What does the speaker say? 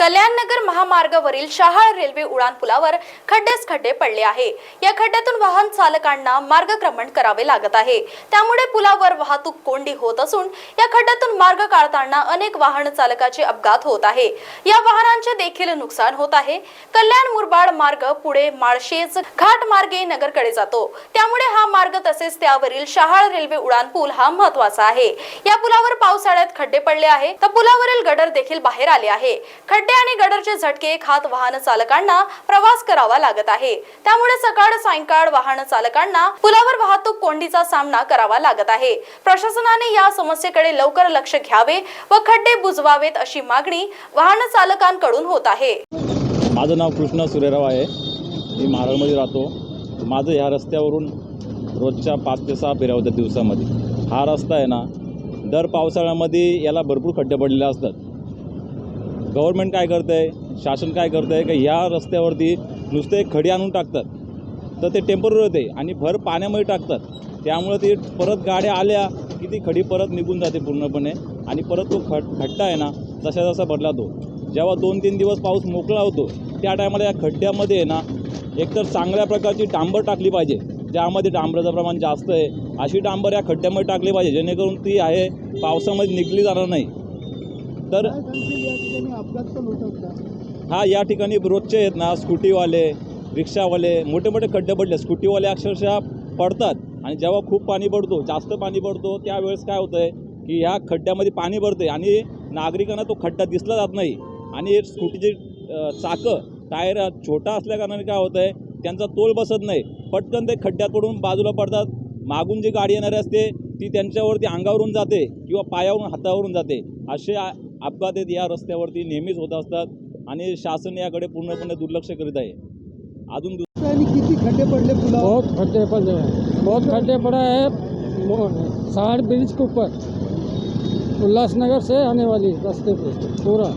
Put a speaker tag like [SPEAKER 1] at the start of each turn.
[SPEAKER 1] कल्याणनगर महामार्गावरील शहाळ रेल्वे उडान पुलावर खड्डेच खड्डे पडले आहे. या खड्ड्यातून वाहन चालकांना मार्गक्रमण करावे लागत आहे. त्यामुळे पुलावर वाहतूक कोंडी होत असून या खड्ड्यातून मार्ग काढताना अनेक वाहन चालकाचे अपघात होत आहे. या वाहनांचे देखील नुकसान होत आहे. कल्याण मुरबाड मार्ग पुढे माळशेज घाट मार्गे नगरकडे जातो. त्यामुळे हा तसेच त्यावरील शहाळ रेल्वे उडान पूल हा महत्त्वाचा आहे. या पुलावर पावसाळ्यात खड्डे पडले आहे तर पुलावरील गडर देखील बाहेर आले आहे. खड्डे आणि गडरचे झटके खात वाहन चालकांना प्रवास करावा लागत आहे. त्यामुळे सकाळ सायंकाळ वाहन चालकांना पुलावर वाहतूक कोंडीचा सामना करावा लागत आहे. प्रशासनाने या समस्येकडे लवकर लक्ष घ्यावे व खड्डे बुजवावेत अशी मागणी वाहन चालकांकडून होत आहे.
[SPEAKER 2] माझं नाव कृष्णा सुरेराव आहे. मी मारळमध्ये राहतो. माझं ह्या रस्त्यावरून रोजच्या पाच ते सहा फेऱ्या होत्या दिवसामध्ये. हा रस्ता आहे ना दर पावसाळ्यामध्ये याला भरपूर खड्डे पडलेले असतात. गव्हर्नमेंट काय करतं आहे शासन काय करतं आहे का ह्या रस्त्यावरती नुसते खडी आणून टाकतात. तर ते टेंपररी होते आणि भर पाण्यामध्ये टाकतात. त्यामुळे ते परत गाड्या आल्या की ती खडी परत निघून जाते पूर्णपणे आणि परत तो खड खड्डा आहे ना जसा जसा भरला तो. जेव्हा दोन तीन दिवस पाऊस मोकळा होतो त्या टायमाला या खड्ड्यामध्ये आहे ना एकतर चांगल्या प्रकारची डांबर टाकली पाहिजे. ज्यामध्ये डांबराचं प्रमाण जास्त आहे अशी डांबर या खड्ड्यामध्ये टाकली पाहिजे जेणेकरून ती आहे पावसामध्ये निघली जाणार नाही. तर हा या ठिकाणी रोजचे आहेत ना स्कूटीवाले रिक्षावाले मोठे मोठे खड्डे पडले स्कूटीवाले अक्षरशः पडतात. आणि जेव्हा खूप पाणी पडतो जास्त पाणी पडतो त्यावेळेस काय होतं आहे की ह्या खड्ड्यामध्ये पाणी भरते आणि नागरिकांना तो खड्डा दिसला जात नाही. आणि स्कूटीचे चाकं टायर छोटा असल्याकारणाने काय होतं आहे त्यांचा तोल बसत नाही. पटकन ते खड्ड्यात पडून बाजूला पडतात. मागून जी गाडी येणारी असते ती त्यांच्यावरती अंगावरून जाते किंवा पायावरून हातावरून जाते. असे अपघात आहेत. या रस्त्यावरती नेहमीच होत असतात आणि शासन याकडे पूर्णपणे दुर्लक्ष करीत आहे. अजून
[SPEAKER 3] किती खड्डे पडले पुलावर
[SPEAKER 4] बहुत खड्डे पड़े हैं बहुत खड्डे पड़ा है सहाड़ ब्रिज के ऊपर. उल्लासनगर से आने वाली रास्ते पे. पूरा.